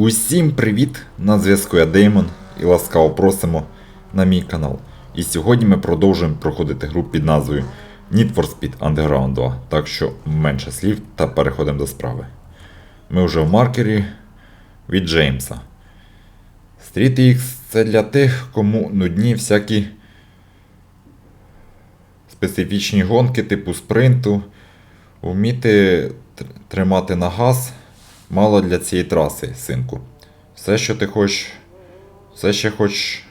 Усім привіт! На зв'язку я Деймон і ласкаво просимо на мій канал. І сьогодні ми продовжуємо проходити гру під назвою Need for Speed Underground 2. Так що менше слів та переходимо до справи. Ми вже в маркері від Джеймса. Street X це для тих, кому нудні всякі специфічні гонки типу спринту. Вміти тримати на газ мало для цієї траси, синку. Все, що ти хочеш, все ще хочеш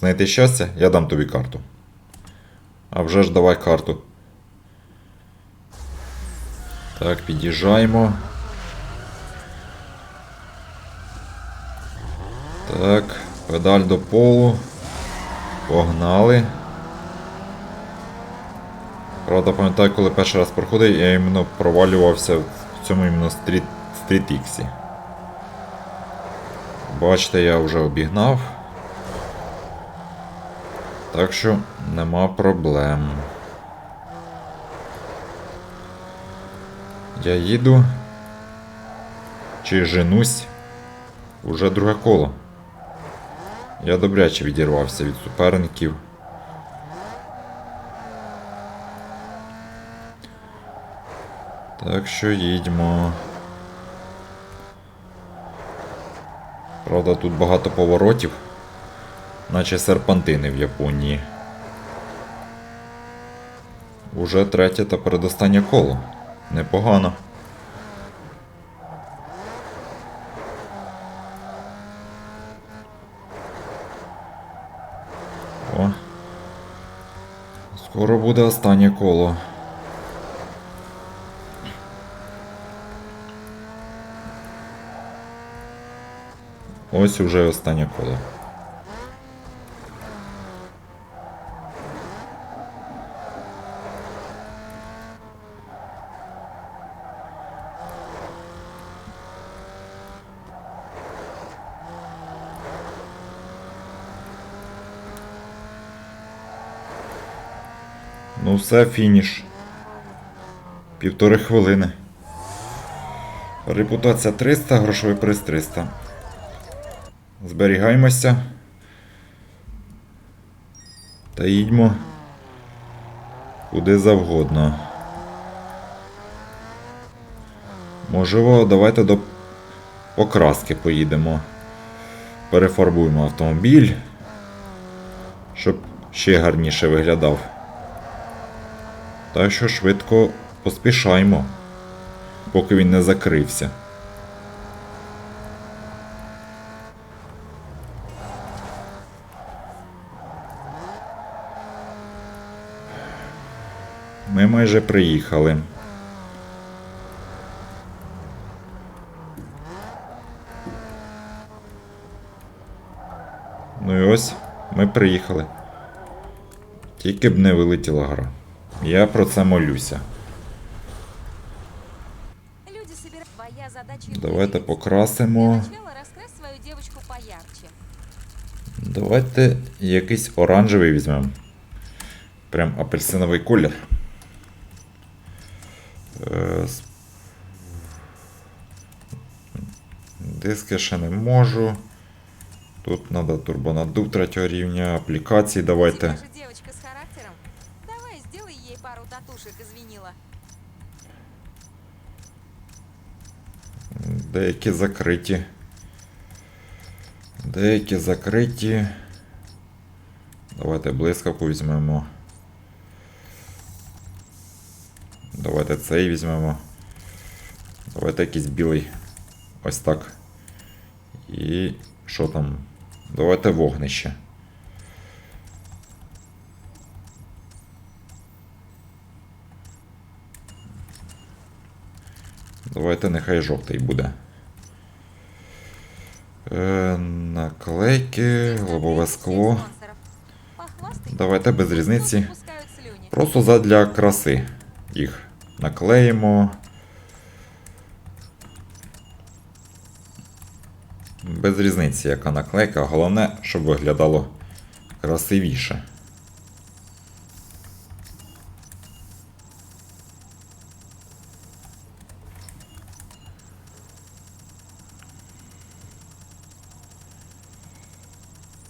знайти щастя, я дам тобі карту. А вже ж давай карту. Так, під'їжджаємо. Так, педаль до полу. Погнали. Правда, пам'ятаю, коли перший раз проходив, я іменно провалювався в цьому іменно стріт, стрітіксі. Бачите, я вже обігнав. Так що нема проблем. Я їду. Чи женусь? Уже друге коло. Я добряче відірвався від суперників. Так що їдьмо. Правда, тут багато поворотів, наче серпантини в Японії. Уже третє та передостаннє коло. Непогано. О. Скоро буде останнє коло. Ось уже останнє коло. Ну все, фініш. Півтори хвилини. Репутація 300, грошовий приз 300. Зберігаємося. Та їдьмо куди завгодно. Можливо, давайте до покраски поїдемо. Перефарбуємо автомобіль, щоб ще гарніше виглядав. Так що швидко поспішаймо, поки він не закрився. Майже приїхали. Ну і ось ми приїхали. Тільки б не вилетіла гра. Я про це молюся. Давайте покрасимо. Давайте якийсь оранжевий візьмемо. Прям апельсиновий колір. Е, Диски ще не можу. Тут треба турбонадув третього рівня, аплікації давайте. же девочка с характером. Давай, сделай ей пару татушек из винила. Деякі закриті. Деякі закриті. Давайте блискавку візьмемо. Давайте цей візьмемо. Давайте якийсь білий. Ось так. І що там? Давайте вогнище. Давайте нехай жовтий буде. Е, наклейки, лобове скло. Давайте без різниці. Просто задля краси їх наклеїмо. Без різниці, яка наклейка, головне, щоб виглядало красивіше.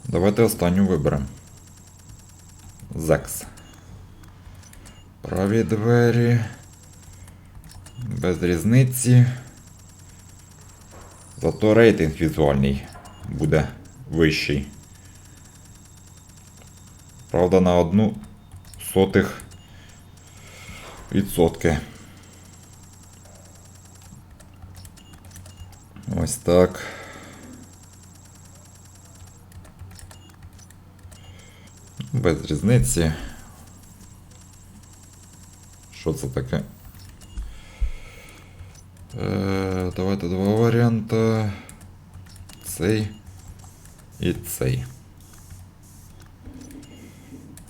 Давайте останню виберемо. Зекс. Праві двері. Без різниці. Зато рейтинг візуальний буде вищий. Правда, на одну сотих відсотки. Ось так. Без різниці. Що це таке? Е, давайте два варіанти. Цей і цей.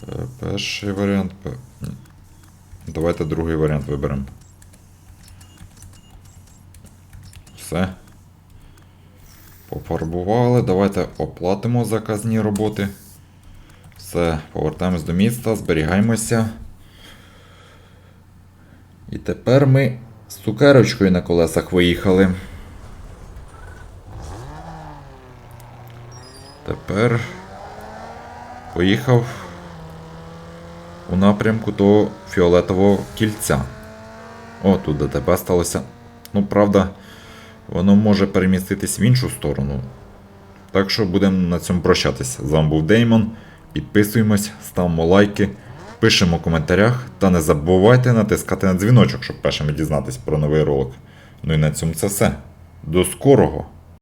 Е, перший варіант. Давайте другий варіант виберемо. Все. Пофарбували. Давайте оплатимо заказні роботи. Все, повертаємось до міста, зберігаємося. І тепер ми з цукерочкою на колесах виїхали. Тепер поїхав у напрямку до фіолетового кільця. О, тут ДТП сталося. Ну, правда, воно може переміститись в іншу сторону. Так що будемо на цьому прощатися. З вами був Деймон. Підписуємось, ставимо лайки, пишемо в коментарях та не забувайте натискати на дзвіночок, щоб першими дізнатись про новий ролик. Ну і на цьому це все. До скорого!